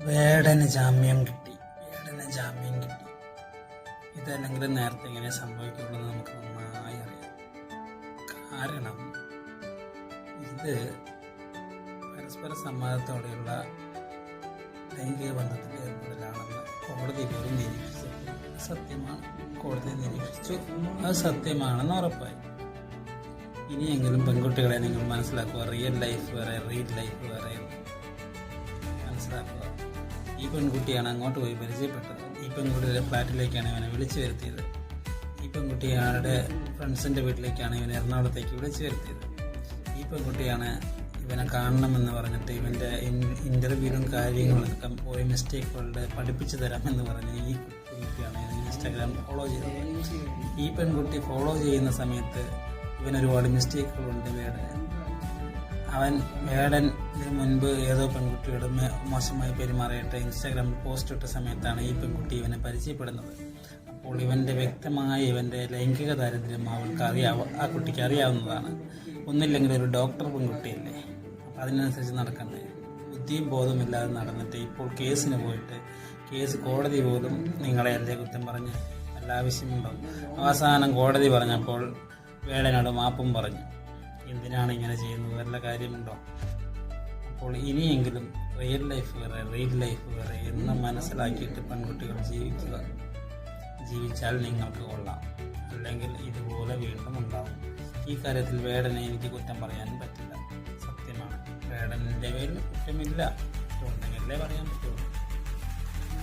വേടന് ജാമ്യം കിട്ടി. വേടന് ജാമ്യം കിട്ടി. ഇതല്ലെങ്കിൽ നേരത്തെ ഇങ്ങനെ സംഭവിക്കുള്ളൂ നമുക്ക് നന്നായി അറിയാം. കാരണം ഇത് പരസ്പര സമ്മതത്തോടെയുള്ള ലൈംഗിക ബന്ധത്തിൽ ഏർപ്പെടലാണെന്ന് കോടതി പോലും നിരീക്ഷിച്ചു സത്യമാണ്. കോടതി നിരീക്ഷിച്ചു. അത് സത്യമാണെന്ന് ഉറപ്പായി. ഇനിയെങ്കിലും പെൺകുട്ടികളെ നിങ്ങൾ മനസ്സിലാക്കുക റിയൽ ലൈഫ് വേറെ റീൽ ലൈഫ് വേറെ. മനസ്സിലാക്കുക ഈ പെൺകുട്ടിയാണ് അങ്ങോട്ട് പോയി പരിചയപ്പെട്ടത്. ഈ പെൺകുട്ടിയുടെ ഫ്ലാറ്റിലേക്കാണ് ഇവനെ വിളിച്ചു വരുത്തിയത്. ഈ പെൺകുട്ടി ആരുടെ ഫ്രണ്ട്സിന്റെ വീട്ടിലേക്കാണ് ഇവനെ എറണാകുളത്തേക്ക് വിളിച്ചു വരുത്തിയത്. ഈ പെൺകുട്ടിയാണ് ഇവനെ കാണണമെന്ന് പറഞ്ഞിട്ട് ഇവന്റെ ഇന്റർവ്യൂവും കാര്യങ്ങളൊക്കെ പോയി മിസ്റ്റേക്കുകളുടെ പഠിപ്പിച്ചു തരാമെന്ന് പറഞ്ഞ് ഈ പെൺകുട്ടിയാണ് ഇൻസ്റ്റാഗ്രാം ഫോളോ ചെയ്തത്. ഈ പെൺകുട്ടി ഫോളോ ചെയ്യുന്ന സമയത്ത് ഇവൻ ഒരുപാട് മിസ്റ്റേക്കുകളുണ്ട് വേടന് അവൻ വേടൻ ഇതിനു മുൻപ് ഏതോ പെൺകുട്ടിയോട് മോശമായി പെരുമാറിയിട്ട് ഇൻസ്റ്റാഗ്രാമിൽ പോസ്റ്റ് ഇട്ട സമയത്താണ് ഈ പെൺകുട്ടി ഇവനെ പരിചയപ്പെടുന്നത്. അപ്പോൾ ഇവന്റെ വ്യക്തമായ ഇവന്റെ ലൈംഗിക ദാരിദ്ര്യം അവൾക്ക് അറിയാവ ആ കുട്ടിക്ക് അറിയാവുന്നതാണ്. ഒന്നില്ലെങ്കിൽ ഒരു ഡോക്ടർ പെൺകുട്ടിയല്ലേ? അപ്പം അതിനനുസരിച്ച് നടക്കണ്ടേ? ബുദ്ധിയും ബോധമില്ലാതെ നടന്നിട്ട് ഇപ്പോൾ കേസിന് പോയിട്ട് കേസ് കോടതി പോലും നിങ്ങളെ അല്ലേ കുറ്റം പറഞ്ഞ്? എല്ലാ ആവശ്യമുണ്ടോ? അവസാനം കോടതി പറഞ്ഞപ്പോൾ വേടനോട് മാപ്പും പറഞ്ഞു. എന്തിനാണ് ഇങ്ങനെ ചെയ്യുന്നത് വല്ല കാര്യമുണ്ടോ? അപ്പോൾ ഇനിയെങ്കിലും റിയൽ ലൈഫ് വേറെ റിയൽ ലൈഫ് വേറെ എന്ന് മനസ്സിലാക്കിയിട്ട് പെൺകുട്ടികൾ ജീവിക്കുക. ജീവിച്ചാൽ നിങ്ങൾക്ക് കൊള്ളാം. അല്ലെങ്കിൽ ഇതുപോലെ വീണ്ടും ഉണ്ടാവും. ഈ കാര്യത്തിൽ വേടനെ എനിക്ക് കുറ്റം പറയാൻ പറ്റില്ല. സത്യമാണ്. വേടനിന്റെ പേരിൽ കുറ്റമില്ല. കുറ്റമുണ്ടെങ്കിലേ പറയാൻ പറ്റുള്ളൂ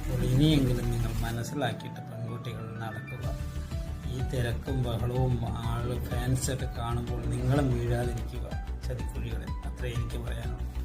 അപ്പോൾ ഇനിയെങ്കിലും നിങ്ങൾ മനസ്സിലാക്കിയിട്ട് പെൺകുട്ടികൾ നടക്കുക. ഈ തിരക്കും ബഹളവും ഫാൻസൊക്കെ കാണുമ്പോൾ നിങ്ങളും വീഴാതിരിക്കുക. ചതിക്കുഴികളിൽ അത്രേ എനിക്ക് പറയാനുള്ളൂ.